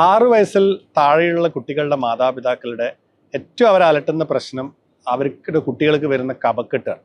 ആറു വയസ്സിൽ താഴെയുള്ള കുട്ടികളുടെ മാതാപിതാക്കളുടെ ഏറ്റവും അവരെ അലട്ടുന്ന പ്രശ്നം അവർക്ക് കുട്ടികൾക്ക് വരുന്ന കപക്കെട്ടാണ്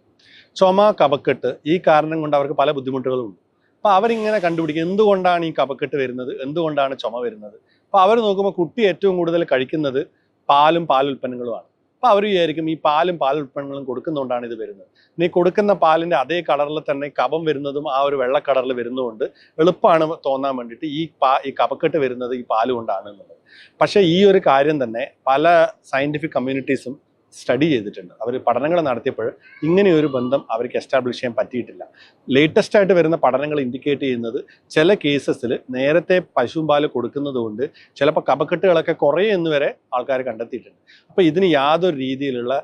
ചുമ കപക്കെട്ട് ഈ കാരണം കൊണ്ട് അവർക്ക് പല ബുദ്ധിമുട്ടുകളും ഉണ്ട് അപ്പോൾ അവരിങ്ങനെ കണ്ടുപിടിക്കും. എന്തുകൊണ്ടാണ് ഈ കപക്കെട്ട് വരുന്നത്? എന്തുകൊണ്ടാണ് ചുമ വരുന്നത്? അപ്പോൾ അവർ നോക്കുമ്പോൾ കുട്ടി ഏറ്റവും കൂടുതൽ കഴിക്കുന്നത് പാലും പാലുൽപ്പന്നങ്ങളുമാണ്. അപ്പോൾ അവർ വിചാരിക്കും ഈ പാലും പാലുൽപ്പന്നങ്ങളും കൊടുക്കുന്നതുകൊണ്ടാണ് ഇത് വരുന്നത്. നീ കൊടുക്കുന്ന പാലിന്റെ അതേ കളറിൽ തന്നെ കപം വരുന്നതും ആ ഒരു വെള്ള കളറിൽ വരുന്നതുകൊണ്ട് എളുപ്പമാണ് തോന്നാൻ വേണ്ടിയിട്ട് ഈ പാ ഈ കപക്കെട്ട് വരുന്നത് ഈ പാലുകൊണ്ടാണ് എന്നുള്ളത്. പക്ഷേ ഈ ഒരു കാര്യം തന്നെ പല സയന്റിഫിക് കമ്മ്യൂണിറ്റീസും സ്റ്റഡി ചെയ്തിട്ടുണ്ട്. അവർ പഠനങ്ങൾ നടത്തിയപ്പോൾ ഇങ്ങനെയൊരു ബന്ധം അവർക്ക് എസ്റ്റാബ്ലിഷ് ചെയ്യാൻ പറ്റിയിട്ടില്ല. ലേറ്റസ്റ്റ് ആയിട്ട് വരുന്ന പഠനങ്ങൾ ഇൻഡിക്കേറ്റ് ചെയ്യുന്നത് ചില കേസസിൽ നേരത്തെ പശുവും പാൽ കൊടുക്കുന്നത് കൊണ്ട് ചിലപ്പോൾ കപക്കെട്ടുകളൊക്കെ കുറയുമെന്ന് വരെ ആൾക്കാർ കണ്ടെത്തിയിട്ടുണ്ട്. അപ്പോൾ ഇതിന് യാതൊരു രീതിയിലുള്ള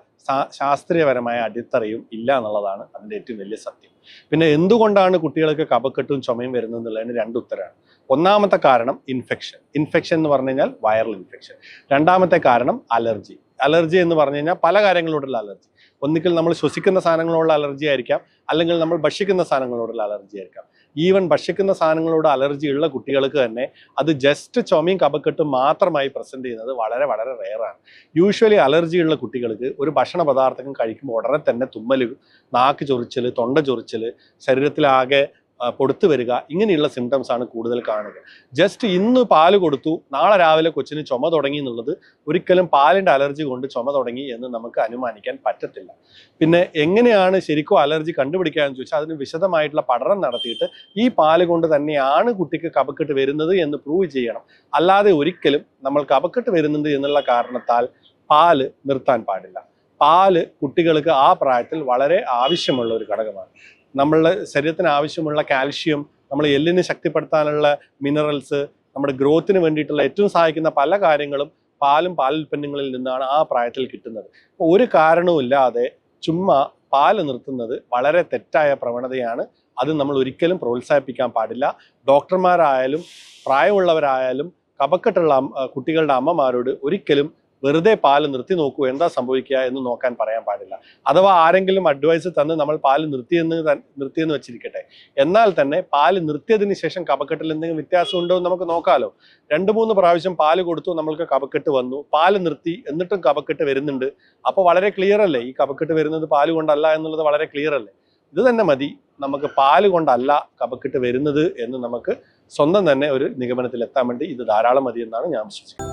ശാസ്ത്രീയപരമായ അടിത്തറയും ഇല്ല എന്നുള്ളതാണ് അതിന്റെ ഏറ്റവും വലിയ സത്യം. പിന്നെ എന്തുകൊണ്ടാണ് കുട്ടികൾക്ക് കപക്കെട്ടും ചുമയും വരുന്നത് എന്നുള്ളതിന് രണ്ട് ഉത്തരമാണ് ഒന്നാമത്തെ കാരണം ഇൻഫെക്ഷൻ ഇൻഫെക്ഷൻ എന്ന് പറഞ്ഞു കഴിഞ്ഞാൽ വൈറൽ ഇൻഫെക്ഷൻ രണ്ടാമത്തെ കാരണം അലർജി അലർജി എന്ന് പറഞ്ഞു കഴിഞ്ഞാൽ പല കാര്യങ്ങളോടുള്ള അലർജി. ഒന്നിക്കൽ നമ്മൾ ശ്വസിക്കുന്ന സാധനങ്ങളോടുള്ള അലർജി ആയിരിക്കാം. അല്ലെങ്കിൽ നമ്മൾ ഭക്ഷിക്കുന്ന സാധനങ്ങളോടുള്ള അലർജി ആയിരിക്കാം. ഈവൻ ഭക്ഷിക്കുന്ന സാധനങ്ങളോട് അലർജി ഉള്ള കുട്ടികൾക്ക് തന്നെ അത് ജസ്റ്റ് ചുമയും കപക്കെട്ടും മാത്രമായി പ്രസന്റ് ചെയ്യുന്നത് വളരെ വളരെ റെയറാണ് യൂഷ്വലി അലർജി ഉള്ള കുട്ടികൾക്ക് ഒരു ഭക്ഷണ പദാർത്ഥം കഴിക്കുമ്പോൾ ഉടനെ തന്നെ തുമ്മൽ നാക്ക് ചൊറിച്ചൽ തൊണ്ട ചൊറിച്ചൽ ശരീരത്തിലാകെ പൊടുത്തു വരിക. ഇങ്ങനെയുള്ള സിംറ്റംസ് ആണ് കൂടുതൽ കാണുക. ജസ്റ്റ് ഇന്ന് പാൽ കൊടുത്തു നാളെ രാവിലെ കൊച്ചിന് ചുമ തുടങ്ങി എന്നുള്ളത് ഒരിക്കലും പാലിന്റെ അലർജി കൊണ്ട് ചുമ തുടങ്ങി എന്ന് നമുക്ക് അനുമാനിക്കാൻ പറ്റത്തില്ല. പിന്നെ എങ്ങനെയാണ് ശരിക്കും അലർജി കണ്ടുപിടിക്കുക എന്ന് ചോദിച്ചാൽ അതിന് വിശദമായിട്ടുള്ള പഠനം നടത്തിയിട്ട് ഈ പാൽ കൊണ്ട് തന്നെയാണ് കുട്ടിക്ക് കപക്കെട്ട് വരുന്നത് എന്ന് പ്രൂവ് ചെയ്യണം. അല്ലാതെ ഒരിക്കലും നമ്മൾ കപക്കെട്ട് വരുന്നുണ്ട് എന്നുള്ള കാരണത്താൽ പാൽ നിർത്താൻ പാടില്ല. പാൽ കുട്ടികൾക്ക് ആ പ്രായത്തിൽ വളരെ ആവശ്യമുള്ള ഒരു ഘടകമാണ്. നമ്മളുടെ ശരീരത്തിന് ആവശ്യമുള്ള കാൽഷ്യം നമ്മൾ എല്ലിന് ശക്തിപ്പെടുത്താനുള്ള മിനറൽസ് നമ്മുടെ ഗ്രോത്തിന് വേണ്ടിയിട്ടുള്ള ഏറ്റവും സഹായിക്കുന്ന പല കാര്യങ്ങളും പാലും പാലുൽപ്പന്നങ്ങളിൽ നിന്നാണ് ആ പ്രായത്തിൽ കിട്ടുന്നത്. ഒരു കാരണവുമില്ലാതെ ചുമ്മാ പാൽ നിർത്തുന്നത് വളരെ തെറ്റായ പ്രവണതയാണ്. അത് നമ്മൾ ഒരിക്കലും പ്രോത്സാഹിപ്പിക്കാൻ പാടില്ല. ഡോക്ടർമാരായാലും പ്രായമുള്ളവരായാലും കപക്കെട്ടുള്ള കുട്ടികളുടെ അമ്മമാരോട് ഒരിക്കലും വെറുതെ പാൽ നിർത്തി നോക്കൂ എന്താ സംഭവിക്കുക എന്ന് നോക്കാൻ പറയാൻ പാടില്ല. അഥവാ ആരെങ്കിലും അഡ്വൈസ് തന്ന് നമ്മൾ പാൽ നിർത്തിയെന്ന് നിർത്തിയെന്ന് വെച്ചിരിക്കട്ടെ. എന്നാൽ തന്നെ പാൽ നിർത്തിയതിന് ശേഷം കപക്കെട്ടിൽ എന്തെങ്കിലും വ്യത്യാസം ഉണ്ടോ എന്ന് നമുക്ക് നോക്കാമല്ലോ രണ്ട് മൂന്ന് പ്രാവശ്യം പാൽ കൊടുത്തു നമ്മൾക്ക് കപക്കെട്ട് വന്നു. പാൽ നിർത്തി എന്നിട്ടും കപക്കെട്ട് വരുന്നുണ്ട്. അപ്പോൾ വളരെ ക്ലിയർ അല്ലേ? ഈ കപക്കെട്ട് വരുന്നത് പാൽ കൊണ്ടല്ല എന്നുള്ളത് വളരെ ക്ലിയർ അല്ലേ? ഇത് തന്നെ മതി. നമുക്ക് പാൽ കൊണ്ടല്ല കപക്കെട്ട് വരുന്നത് എന്ന് നമുക്ക് സ്വന്തം തന്നെ ഒരു നിഗമനത്തിൽ എത്താൻ വേണ്ടി ഇത് ധാരാളം മതി എന്നാണ് ഞാൻ വിശ്വസിക്കുന്നത്.